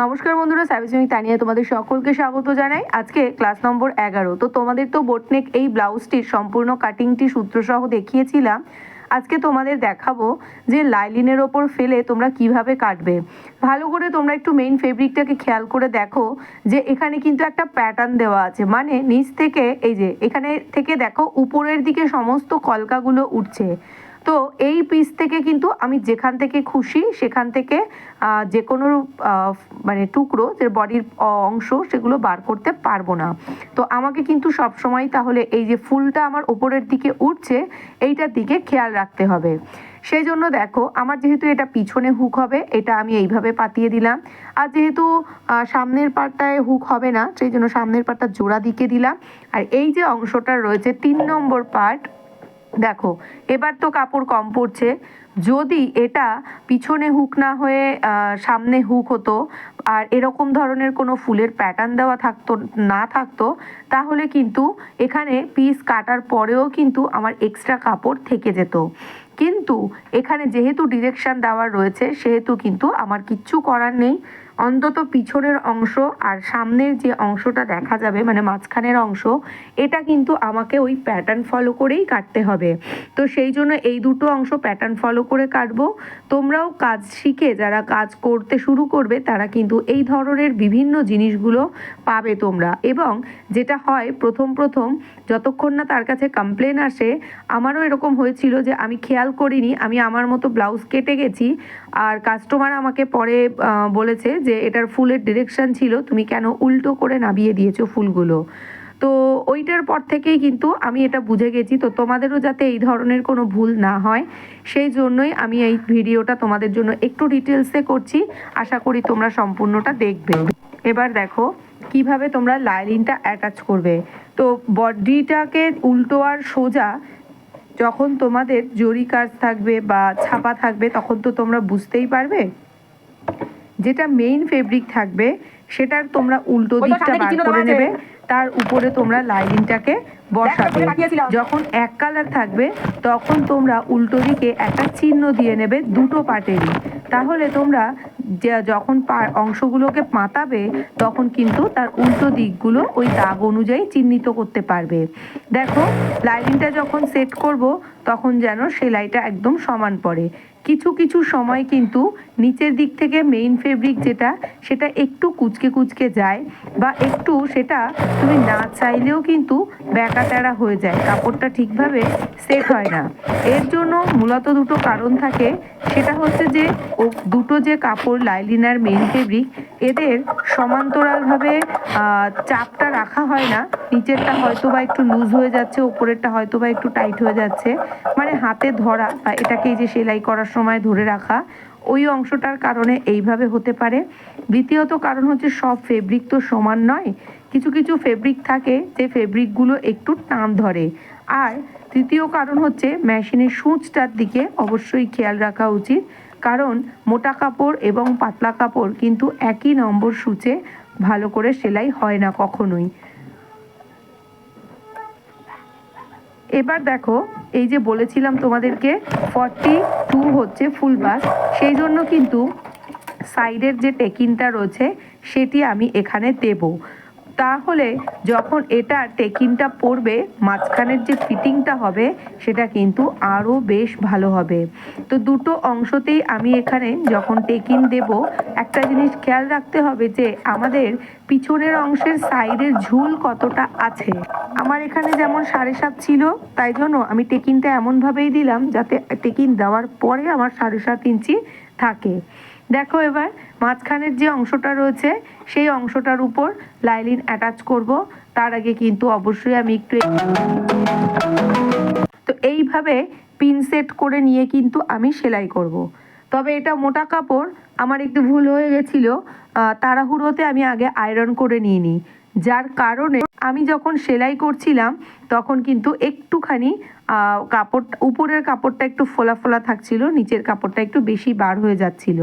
নমস্কার বন্ধুরা সার্ভিসিং তানিয়া তোমাদের সকলকে স্বাগত জানাই। আজকে ক্লাস নম্বর এগারো। তো তোমাদের তো বোটনেক এই ব্লাউজটির সম্পূর্ণ কাটিংটি সূত্রসহ দেখিয়েছিলাম। আজকে তোমাদের দেখাবো যে লাইলিনের ওপর ফেলে তোমরা কীভাবে কাটবে। ভালো করে তোমরা একটু মেইন ফেব্রিকটাকে খেয়াল করে দেখো যে এখানে কিন্তু একটা প্যাটার্ন দেওয়া আছে। মানে নিচ থেকে, এই যে, এখানে থেকে দেখো, উপরের দিকে সমস্ত কলকাগুলো উঠছে। তো এই পিস থেকে কিন্তু আমি যেখান থেকে খুশি, সেখান থেকে যে কোনো মানে টুকরো, যে বডির অংশ, সেগুলো বার করতে পারব না। তো আমাকে কিন্তু সব সময় তাহলে এই যে ফুলটা আমার ওপরের দিকে উঠছে, এইটার দিকে খেয়াল রাখতে হবে। সেই জন্য দেখো, আমার যেহেতু এটা পিছনে হুক হবে, এটা আমি এইভাবে পাতিয়ে দিলাম। আর যেহেতু সামনের পার্টটায় হুক হবে না, সেই জন্য সামনের পার্টটা জোড়া দিকে দিলাম। আর এই যে অংশটা রয়েছে, তিন নম্বর পার্ট দেখো, এবার তো কাপড় কম পড়ছে। যদি এটা পিছনে হুক না হয়ে সামনে হুক হতো, আর এরকম ধরনের কোনো ফুলের প্যাটার্ন দেওয়া থাকতো, না থাকতো, তাহলে কিন্তু এখানে পিস কাটার পরেও কিন্তু আমার এক্সট্রা কাপড় থেকে যেত। কিন্তু এখানে যেহেতু ডিরেকশন দেওয়া রয়েছে, সেহেতু কিন্তু আমার কিচ্ছু করার নেই। অন্তত পিছনের অংশ আর সামনের যে অংশটা দেখা যাবে মানে মাঝখানের অংশ, এটা কিন্তু আমাকে ওই প্যাটার্ন ফলো করেই কাটতে হবে। তো সেই জন্য এই দুটো অংশ প্যাটার্ন ফলো করে কাটবো। তোমরাও কাজ শিখে, যারা কাজ করতে শুরু করবে, তারা কিন্তু এই ধরনের বিভিন্ন জিনিসগুলো পাবে তোমরা। এবং যেটা হয়, প্রথম প্রথম যতক্ষণ না তার কাছে কমপ্লেন আসে, আমারও এরকম হয়েছিল যে আমি খেয়াল করিনি, আমি আমার মতো ব্লাউজ কেটে গেছি আর কাস্টমার আমাকে পরে বলেছে যে এটার ফুলের ডিরেকশন ছিল, তুমি কেন উল্টো করে নামিয়ে দিয়েছ ফুলগুলো। তো ওইটার পর থেকেই কিন্তু আমি এটা বুঝে গেছি। তো তোমাদেরও যাতে এই ধরনের কোনো ভুল না হয়, সেই জন্যই আমি এই ভিডিওটা তোমাদের জন্য একটু ডিটেলসে করছি। আশা করি তোমরা সম্পূর্ণটা দেখবে। এবার দেখো, কীভাবে তোমরা লাইলিনটা অ্যাটাচ করবে। তো বডিটাকে উল্টো আর সোজা যখন তোমাদের জরি কাজ থাকবে বা ছাপা থাকবে তখন তো তোমরা বুঝতেই পারবে। যেটা মেইন ফেব্রিক থাকবে সেটার তোমরা উল্টো দিকটা বার করে নেবে। তার উপরে তোমরা লাইনিংটাকে বসাবে। যখন এক কালার থাকবে তখন তোমরা উল্টো দিকে একটা চিহ্ন দিয়ে নেবে দুটো পার্টেরই তাহলে তোমরা যখন অংশগুলোকে পাতাবে তখন কিন্তু তার উল্টো দিকগুলো ওই দাগ অনুযায়ী চিহ্নিত করতে পারবে। দেখো লাইনিংটা যখন সেট করব, তখন যেন সেলাইটা একদম সমান পড়ে। কিছু কিছু সময় কিন্তু নিচের দিক থেকে মেইন ফেব্রিক যেটা, সেটা একটু কুচকে কুচকে যায় বা একটু সেটা তুমি না চাইলেও কিন্তু ব্যাকা টেরা হয়ে যায়। কাপড়টা ঠিকভাবে সেট হয় না। এর জন্য মূলত দুটো কারণ থাকে। সেটা হচ্ছে যে, ও দুটো যে কাপড় লাইলিনার মেইন ফেব্রিক এদের সমান্তরালভাবে চাপটা রাখা হয় না। নিচেরটা হয়তো বা একটু লুজ হয়ে যাচ্ছে ওপরেরটা হয়তো বা একটু টাইট হয়ে যাচ্ছে। মানে হাতে ধরা বা এটাকে এই যে সেলাই করার সময় ধরে রাখা। ওই অংশটার কারণে এইভাবে হতে পারে। দ্বিতীয়ত কারণ হচ্ছে সব ফেব্রিক তো সমান নয়। কিছু কিছু ফেব্রিক থাকে যে ফেব্রিকগুলো একটু টান ধরে। আর তৃতীয় কারণ হচ্ছে মেশিনের সূচটার দিকে অবশ্যই খেয়াল রাখা উচিত। কারণ মোটা কাপড় এবং পাতলা কাপড় কিন্তু একই নম্বর সূচে ভালো করে সেলাই হয় না কখনোই। এবার দেখো এই যে বলেছিলাম তোমাদেরকে ফর্টি টু হচ্ছে ফুল বাস সেই জন্য কিন্তু সাইডের যে টেকিনটা রয়েছে, সেটি আমি এখানে দেব। তাহলে যখন এটা টেকিংটা পড়বে, মাঝখানের যে ফিটিংটা হবে, সেটা কিন্তু আরও বেশ ভালো হবে। তো দুটো অংশতেই আমি এখানে যখন টেকিং দেব, একটা জিনিস খেয়াল রাখতে হবে যে আমাদের পিছনের অংশের সাইডের ঝুল কতটা আছে। আমার এখানে যেমন সাড়ে সাত ছিল, তাই জন্য আমি টেকিংটা এমনভাবেই দিলাম যাতে টেকিং দেওয়ার পরে আমার সাড়ে সাত ইঞ্চি থাকে। দেখো এবার মাঝখানের যে অংশটা রয়েছে, সেই অংশটার উপর লাইলিন অ্যাটাচ করব। তার আগে কিন্তু অবশ্যই আমি একটু তো এইভাবে পিন সেট করে নিয়ে কিন্তু আমি সেলাই করব। তবে এটা মোটা কাপড়, আমার একটু ভুল হয়ে গেছিল। তাড়াহুড়োতে আমি আগে আয়রন করে নিয়ে নিই যার কারণে আমি যখন সেলাই করছিলাম, তখন কিন্তু একটুখানি কাপড়, উপরের কাপড়টা একটু ফোলা ফোলা থাকছিল, নিচের কাপড়টা একটু বেশি বার হয়ে যাচ্ছিল।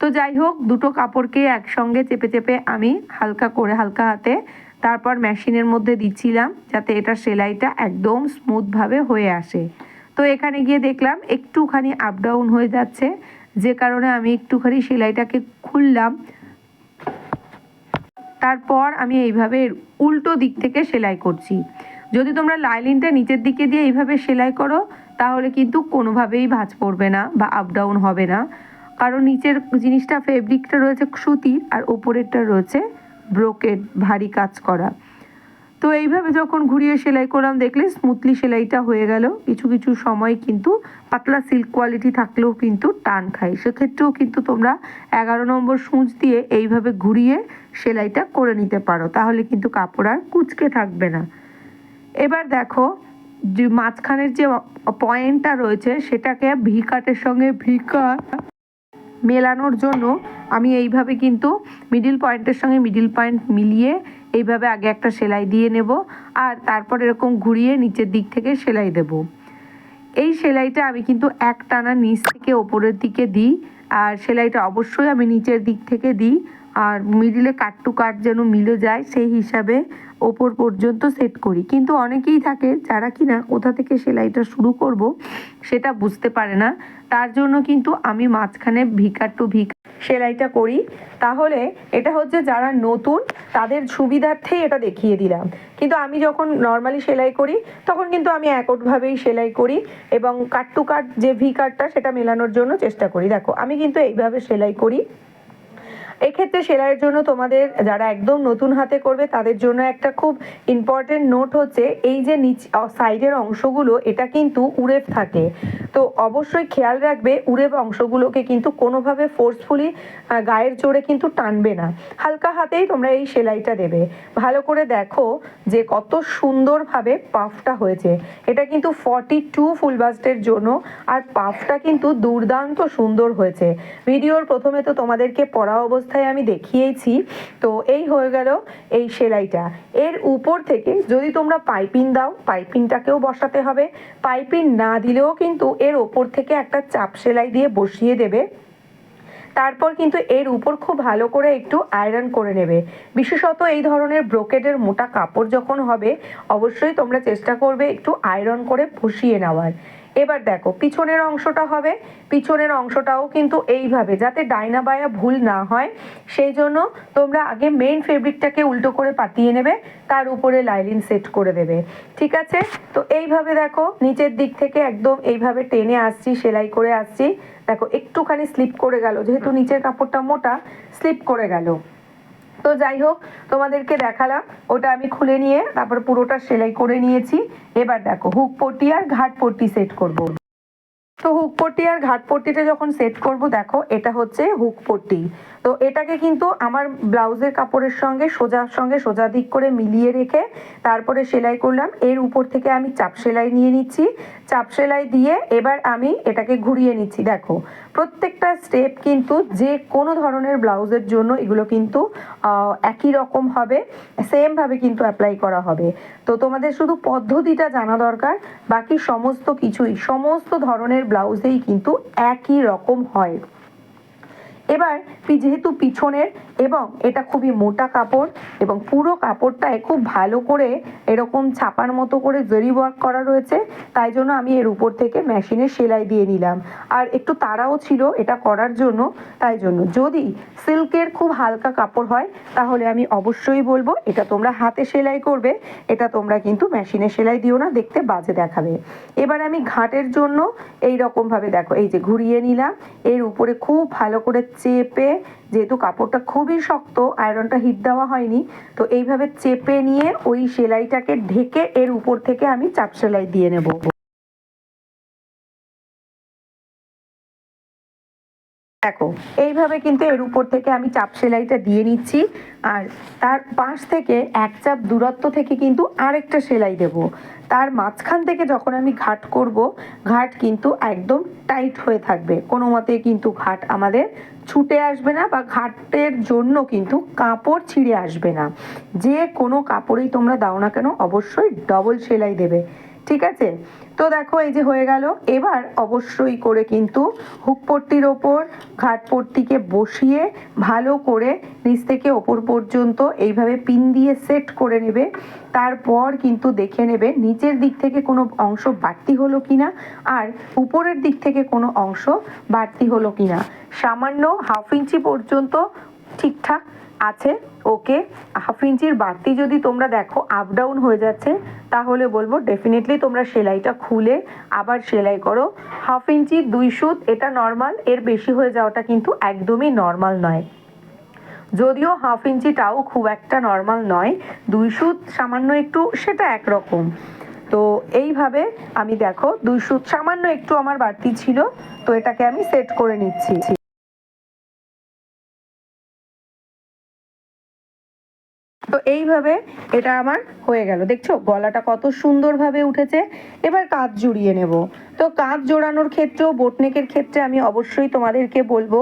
তো যাই হোক, দুটো কাপড়কে একসঙ্গে চেপে চেপে আমি হালকা করে হালকা হাতে তারপর মেশিনের মধ্যে দিচ্ছিলাম যাতে এটা সেলাইটা একদম স্মুথভাবে হয়ে আসে। তো এখানে গিয়ে দেখলাম একটুখানি আপ ডাউন হয়ে যাচ্ছে, যে কারণে আমি একটুখানি সেলাইটাকে খুললাম। তারপর আমি এইভাবে উল্টো দিক থেকে সেলাই করছি। যদি তোমরা লাইলিনটা নিচের দিকে দিয়ে এইভাবে সেলাই করো, তাহলে কিন্তু কোনোভাবেই ভাঁজ পড়বে না বা আপ ডাউন হবে না। কারণ নিচের জিনিসটা ফেব্রিকটা রয়েছে সুতির আর ওপরেরটা রয়েছে ব্রোকেড ভারী কাজ করা। তো এইভাবে যখন ঘুরিয়ে সেলাই করলাম দেখলে স্মুথলি সেলাইটা হয়ে গেল। কিছু কিছু সময় কিন্তু পাতলা সিল্ক কোয়ালিটি থাকলেও কিন্তু টান খায়। সেক্ষেত্রেও কিন্তু তোমরা এগারো নম্বর সূচ দিয়ে এইভাবে ঘুরিয়ে সেলাইটা করে নিতে পারো। তাহলে কিন্তু কাপড় আর কুচকে থাকবে না। এবার দেখো, যে মাঝখানের যে পয়েন্টটা রয়েছে, সেটাকে ভি কাটের সঙ্গে ভি কাট মেলানোর জন্য আমি এইভাবে কিন্তু মিডিল পয়েন্টের সঙ্গে মিডিল পয়েন্ট মিলিয়ে এইভাবে আগে একটা সেলাই দিয়ে নেব আর তারপর এরকম ঘুরিয়ে নিচের দিক থেকে সেলাই দেব। এই সেলাইটা আমি কিন্তু এক টানা নিচ থেকে ওপরের দিকে দিই আর সেলাইটা অবশ্যই আমি নিচের দিক থেকে দিই আর মিডিলে কাট টু কাট যেন মিলে যায়, সেই হিসাবে ওপর পর্যন্ত সেট করি। কিন্তু অনেকেই থাকে যারা কি না কোথা থেকে সেলাইটা শুরু করব, সেটা বুঝতে পারে না। তার জন্য কিন্তু আমি মাঝখানে ভিকার টু ভিক সেলাইটা করি। তাহলে এটা হচ্ছে যারা নতুন, তাদের সুবিধার্থেই এটা দেখিয়ে দিলাম। কিন্তু আমি যখন নর্মালি সেলাই করি, তখন কিন্তু আমি একটভাবেই সেলাই করি এবং কাট টু কাট যে ভি কাটটা সেটা মেলানোর জন্য চেষ্টা করি। দেখো, আমি কিন্তু এইভাবে সেলাই করি। এক্ষেত্রে সেলাইয়ের জন্য তোমাদের যারা একদম নতুন হাতে করবে, তাদের জন্য একটা খুব ইম্পর্টেন্ট নোট হচ্ছে, এই যে নিচ সাইডের অংশগুলো, এটা কিন্তু উড়েপ থাকে। তো অবশ্যই খেয়াল রাখবে উড়েপ অংশগুলোকে কিন্তু কোনোভাবে ফোর্সফুলি গায়ের জোরে কিন্তু টানবে না। হালকা হাতেই তোমরা এই সেলাইটা দেবে। ভালো করে দেখো যে কত সুন্দরভাবে পাফটা হয়েছে। এটা কিন্তু ফর্টি টু ফুল বাস্টের জন্য, আর পাফটা কিন্তু দুর্দান্ত সুন্দর হয়েছে। ভিডিওর প্রথমে তো তোমাদেরকে পড়া অবস্থায় আমি দেখিয়েছি। তো এই হয়ে গেল এই সেলাইটা। এর উপর থেকে যদি তোমরা পাইপিং দাও, পাইপিংটাকেও বসাতে হবে। পাইপিং না দিলেও কিন্তু এর ওপর থেকে একটা চাপ সেলাই দিয়ে বসিয়ে দেবে। তারপর কিন্তু এর উপর খুব ভালো করে একটু আয়রন করে নেবে। বিশেষত এই ধরনের ব্রোকেডের মোটা কাপড় যখন হবে, অবশ্যই তোমরা চেষ্টা করবে একটু আয়রন করে বসিয়ে নেওয়ার। এবার দেখো, পিছনের অংশটা হবে, পিছনের অংশটাও কিন্তু এইভাবে, যাতে ডাইনা বায়া ভুল না হয়। সেই জন্য তোমরা আগে মেন ফেব্রিকটাকে উল্টো করে পাতিয়ে নেবে, তার উপরে লাইলিন সেট করে দেবে। ঠিক আছে? তো এইভাবে দেখো, নিচের দিক থেকে একদম এইভাবে টেনে আসছি, সেলাই করে আসছি। দেখো, একটুখানি স্লিপ করে গেল, যেহেতু নিচের কাপড়টা মোটা স্লিপ করে গেল। তো যাই হোক, তোমাদেরকে দেখালাম। ওটা আমি খুলে নিয়ে তারপর পুরোটা সেলাই করে নিয়েছি। এবার দেখো, হুক পট্টি আর ঘাট পট্টি সেট করব। তো হুক পট্টি আর ঘাট পট্টিটা যখন সেট করব, দেখো, এটা হচ্ছে হুক পট্টি। তো এটাকে কিন্তু আমার ব্লাউজের কাপড়ের সঙ্গে সোজার সঙ্গে সোজা দিক করে মিলিয়ে রেখে তারপরে সেলাই করলাম। এর উপর থেকে আমি চাপ সেলাই নিয়ে নিচ্ছি। চাপ সেলাই দিয়ে এবার আমি এটাকে ঘুরিয়ে নিচ্ছি। দেখো প্রত্যেকটা স্টেপ কিন্তু যে কোনো ধরনের ব্লাউজের জন্য এগুলো কিন্তু একই রকম হবে সেমভাবে কিন্তু অ্যাপ্লাই করা হবে। তো তোমাদের শুধু পদ্ধতিটা জানা দরকার, বাকি সমস্ত কিছুই, সমস্ত ধরনের ব্লাউজেই কিন্তু একই রকম হয়। এবার যেহেতু পিছনের এবং এটা খুবই মোটা কাপড় এবং পুরো কাপড়টায় খুব ভালো করে এরকম ছাপার মতো করে জরি ওয়ার্ক করা রয়েছে, তাই জন্য আমি এর উপর থেকে মেশিনে সেলাই দিয়ে নিলাম। আর একটু তাড়াও ছিল এটা করার জন্য, তাই জন্য। যদি সিল্কের খুব হালকা কাপড় হয়, তাহলে আমি অবশ্যই বলব এটা তোমরা হাতে সেলাই করবে, এটা তোমরা কিন্তু মেশিনে সেলাই দিও না, দেখতে বাজে দেখাবে। এবার আমি ঘাটের জন্য এই রকম ভাবে দেখো, এই যে ঘুরিয়ে নিলাম, এর উপরে খুব ভালো করে চেপে, যেহেতু কাপড়টা খুবই শক্ত আয়রনটা হিট দেওয়া হয়নি, তো এইভাবে চেপে নিয়ে ওই সেলাইটাকে ঢেকে এর উপর থেকে আমি চাপ সেলাই দিয়ে নেব। দেখো, এইভাবে কিন্তু এর উপর থেকে আমি চাপ সেলাইটা দিয়ে নিচ্ছি, আর তার পাশ থেকে এক চাপ দূরত্ব থেকে কিন্তু আরেকটা সেলাই দেব। তার মাঝখান থেকে যখন আমি ঘাট করব, ঘাট কিন্তু একদম টাইট হয়ে থাকবে। কোনো মতে কিন্তু ঘাট আমাদের ছুটে আসবে না বা ঘাটের জন্য কিন্তু কাপড় ছিঁড়ে আসবে না। যে কোনো কাপড়েই তোমরা দাও না কেন, অবশ্যই ডবল সেলাই দেবে। ঠিক আছে? তো দেখো, এই যে হয়ে গেল। এবার অবশ্যই করে কিন্তু হুক পট্টির ওপর ঘাট পট্টিকে বসিয়ে ভালো করে নিচ থেকে ওপর পর্যন্ত এইভাবে পিন দিয়ে সেট করে নেবে। তারপর কিন্তু দেখে নেবে নিচের দিক থেকে কোনো অংশ বাড়তি হলো কি না আর উপরের দিক থেকে কোনো অংশ বাড়তি হলো কি না সামান্য হাফ ইঞ্চি পর্যন্ত ঠিকঠাক আছে, ওকে। হাফ ইঞ্চির বাড়তি যদি তোমরা দেখো আপ ডাউন হয়ে যাচ্ছে, তাহলে বলব ডেফিনেটলি তোমরা সেলাইটা খুলে আবার সেলাই করো। হাফ ইঞ্চি, দুই সুত, এটা নর্মাল এর বেশি হয়ে যাওয়াটা কিন্তু একদমই নর্মাল নয়। যদিও হাফ ইঞ্চিটাও খুব একটা নর্মাল নয়, দুই সুত সামান্য একটু, সেটা একরকম। তো এইভাবে আমি দেখো, দুই সুত সামান্য একটু আমার বাড়তি ছিল, তো এটাকে আমি সেট করে নিচ্ছি। তো এইভাবে এটা আমার হয়ে গেল। দেখছ, গলাটা কত সুন্দরভাবে উঠেছে। এবার কাঁধ জুড়িয়ে নেব। তো কাঁধ জোড়ানোর ক্ষেত্রেও বোটনেকের ক্ষেত্রে আমি অবশ্যই তোমাদেরকে বলব,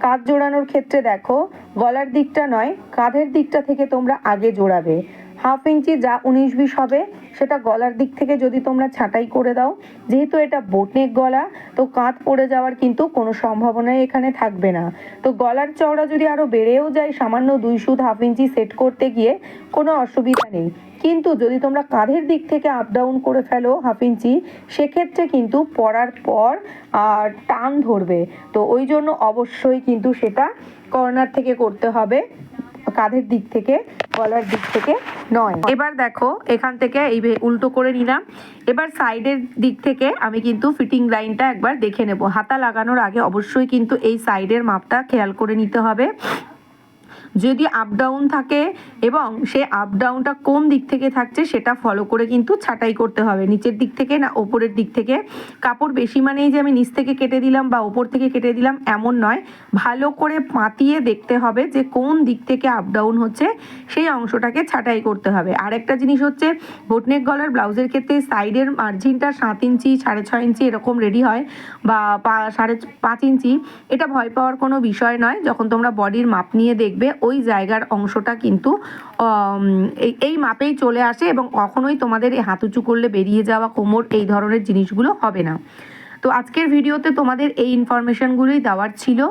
কাঁধ জোড়ানোর ক্ষেত্রে দেখো, গলার দিকটা নয়, কাঁধের দিকটা থেকে তোমরা আগে জোড়াবে। হাফ ইঞ্চি যা উনিশ বিশ হবে, সেটা গলার দিক থেকে যদি তোমরা ছাঁটাই করে দাও। যেহেতু এটা বোটনেক গলা, তো কাঁধ পড়ে যাওয়ার কিন্তু কোনো সম্ভাবনাই এখানে থাকবে না। তো গলার চওড়া যদি আরও বেড়েও যায়, সামান্য দুই সুদ হাফ ইঞ্চি সেট করতে গিয়ে কোনো অসুবিধা নেই। কিন্তু যদি তোমরা কাঁধের দিক থেকে আপ ডাউন করে ফেলো হাফ ইঞ্চি, সেক্ষেত্রে কিন্তু পরার পর আর টান ধরবে। তো ওই জন্য অবশ্যই কিন্তু সেটা কর্নার থেকে করতে হবে। কাঁধের দিক থেকে, গলার দিক থেকে নয়। এবার দেখো, এখান থেকে এই উল্টো করে নিলাম। এবার সাইডের দিক থেকে আমি কিন্তু ফিটিং লাইনটা একবার দেখে নেব। হাতা লাগানোর আগে অবশ্যই কিন্তু এই সাইডের মাপটা খেয়াল করে নিতে হবে। যদি আপ ডাউন থাকে এবং সে আপ ডাউনটা কোন দিক থেকে থাকছে সেটা ফলো করে কিন্তু ছাঁটাই করতে হবে। নিচের দিক থেকে না ওপরের দিক থেকে। কাপড় বেশি মানেই যে আমি নিচ থেকে কেটে দিলাম বা ওপর থেকে কেটে দিলাম এমন নয়। ভালো করে পাতিয়ে দেখতে হবে যে কোন দিক থেকে আপ ডাউন হচ্ছে, সেই অংশটাকে ছাঁটাই করতে হবে। আরেকটা জিনিস হচ্ছে বোটনেক গলার ব্লাউজের ক্ষেত্রে সাইডের মার্জিনটা সাত ইঞ্চি, সাড়ে ছয় ইঞ্চি এরকম রেডি হয় বা সাড়ে পাঁচ ইঞ্চি। এটা ভয় পাওয়ার কোনো বিষয় নয়। যখন তোমরা বডির মাপ নিয়ে দেখবে ওই জায়গার অংশটা কিন্তু এই- মাপেই চলে আসে এবং কখনোই তোমাদের এই হাতুচু করলে বেরিয়ে যাওয়া কোমর এই ধরনের জিনিসগুলো হবে না। তো আজকের ভিডিওতে তোমাদের এই ইনফরমেশনগুলোই দেওয়ার ছিল।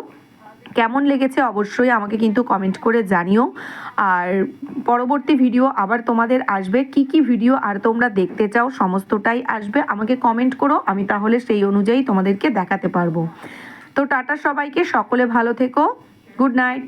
কেমন লেগেছে অবশ্যই আমাকে কিন্তু কমেন্ট করে জানিও। আর পরবর্তী ভিডিও আবার তোমাদের আসবে। কি কি ভিডিও আর তোমরা দেখতে চাও সমস্তটাই আসবে। আমাকে কমেন্ট করো, আমি তাহলে সেই অনুযায়ী তোমাদেরকে দেখাতে পারব। তো টাটা সবাইকে, সকলে ভালো থেকো। Good night